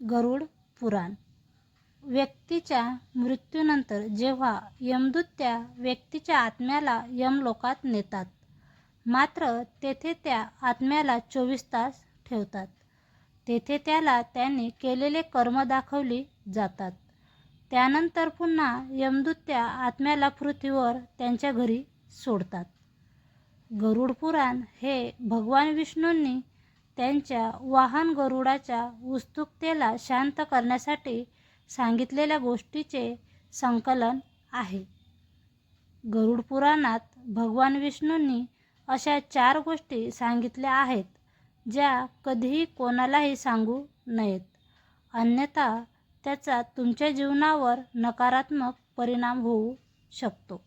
गरुड पुराण. व्यक्तीच्या मृत्यूनंतर जेव्हा यमदूत त्या व्यक्तीच्या आत्म्याला यमलोकात नेतात मात्र तेथे त्या आत्म्याला चोवीस तास ठेवतात. तेथे त्याला त्यांनी केलेले कर्म दाखवली जातात. त्यानंतर पुन्हा यमदूत त्या आत्म्याला पृथ्वीवर त्यांच्या घरी सोडतात. गरुड पुराण हे भगवान विष्णूंनी त्यांच्या वाहन गरुडाच्या उत्सुकतेला शांत करण्यासाठी सांगितलेल्या गोष्टीचे संकलन आहे. गरुड पुराणात भगवान विष्णूंनी अशा चार गोष्टी सांगितल्या आहेत ज्या कधीही कोणालाही सांगू नयेत. अन्यथा त्याचा तुमच्या जीवनावर नकारात्मक परिणाम होऊ शकतो.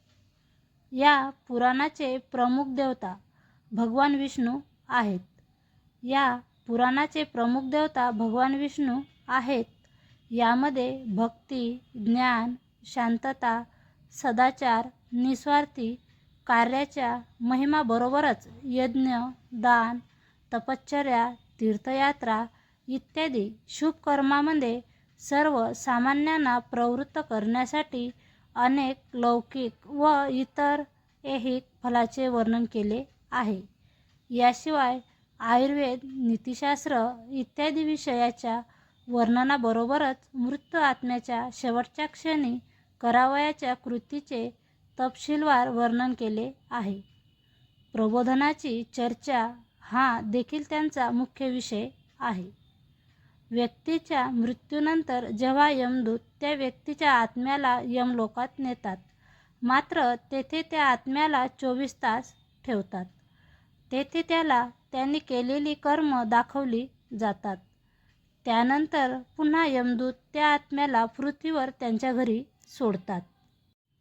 या पुराणाचे प्रमुख देवता भगवान विष्णू आहेत. या पुराणाचे प्रमुख देवता भगवान विष्णू आहेत. यामध्ये भक्ती ज्ञान शांतता सदाचार निस्वार्थी कार्याच्या महिमाबरोबरच यज्ञ दान तपश्चर्या तीर्थयात्रा इत्यादी शुभ कर्मामध्ये सर्व सामान्यांना प्रवृत्त करण्यासाठी अनेक लौकिक व इतर ऐहिक फलाचे वर्णन केले आहे. याशिवाय आयुर्वेद नीतिशास्त्र इत्यादी विषयाच्या वर्णनाबरोबरच मृत्यू आत्म्याच्या शेवटच्या क्षणी करावयाच्या कृतीचे तपशीलवार वर्णन केले आहे. प्रबोधनाची चर्चा हा देखील त्यांचा मुख्य विषय आहे. व्यक्तीच्या मृत्यूनंतर जेव्हा यमदूत त्या व्यक्तीच्या आत्म्याला यमलोकात नेतात मात्र तेथे त्या आत्म्याला चोवीस तास ठेवतात. तेथे त्याला त्यांनी केलेली कर्म दाखवली जातात. त्यानंतर पुन्हा यमदूत त्या आत्म्याला पृथ्वीवर त्यांच्या घरी सोडतात.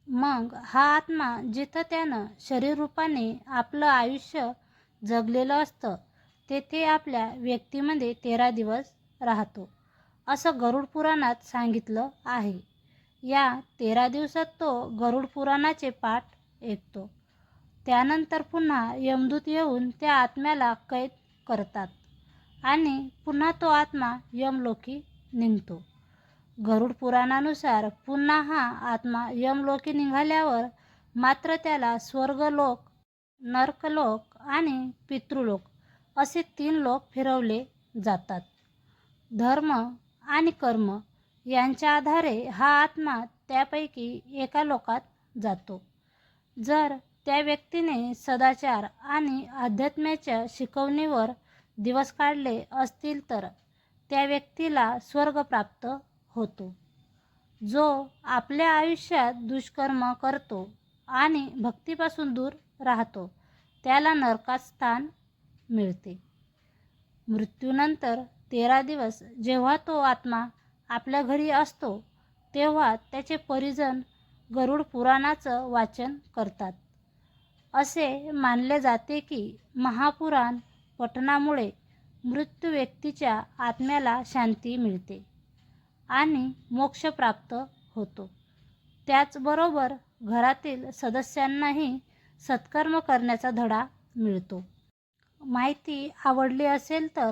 मग हा आत्मा जिथं त्यानं शरीररूपाने आपलं आयुष्य जगलेलं असतं तेथे आपल्या व्यक्तीमध्ये तेरा दिवस राहतो असं गरुड पुराणात सांगितलं आहे. या तेरा दिवसात तो गरुड पुराणाचे पाठ ऐकतो. त्यानंतर पुन्हा यमदूत येऊन त्या आत्म्याला कैद करतात आणि पुन्हा तो आत्मा यमलोकी निघतो. गरुड पुराणानुसार पुन्हा हा आत्मा यमलोकी निघाल्यावर मात्र त्याला स्वर्गलोक नर्कलोक आणि पितृलोक असे तीन लोक फिरवले जातात. धर्म आणि कर्म यांच्या आधारे हा आत्मा त्यापैकी एका लोकात जातो. जर त्या व्यक्तीने सदाचार आणि अध्यात्म्याच्या शिकवणीवर दिवस काढले असतील तर त्या व्यक्तीला स्वर्ग प्राप्त होतो. जो आपल्या आयुष्यात दुष्कर्म करतो आणि भक्तीपासून दूर राहतो त्याला नरकात स्थान मिळते. मृत्यूनंतर तेरा दिवस जेव्हा तो आत्मा आपल्या घरी असतो तेव्हा त्याचे परिजन गरुड पुराणाचं वाचन करतात. असे मानले जाते की महापुराण पठणामुळे मृत्यू व्यक्तीच्या आत्म्याला शांती मिळते आणि मोक्ष प्राप्त होतो. त्याचबरोबर घरातील सदस्यांनाही सत्कर्म करण्याचा धडा मिळतो. माहिती आवडली असेल तर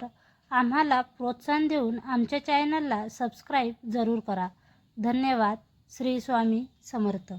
आम्हाला प्रोत्साहन देऊन आमच्या चॅनलला सबस्क्राईब जरूर करा. धन्यवाद. श्री स्वामी समर्थ.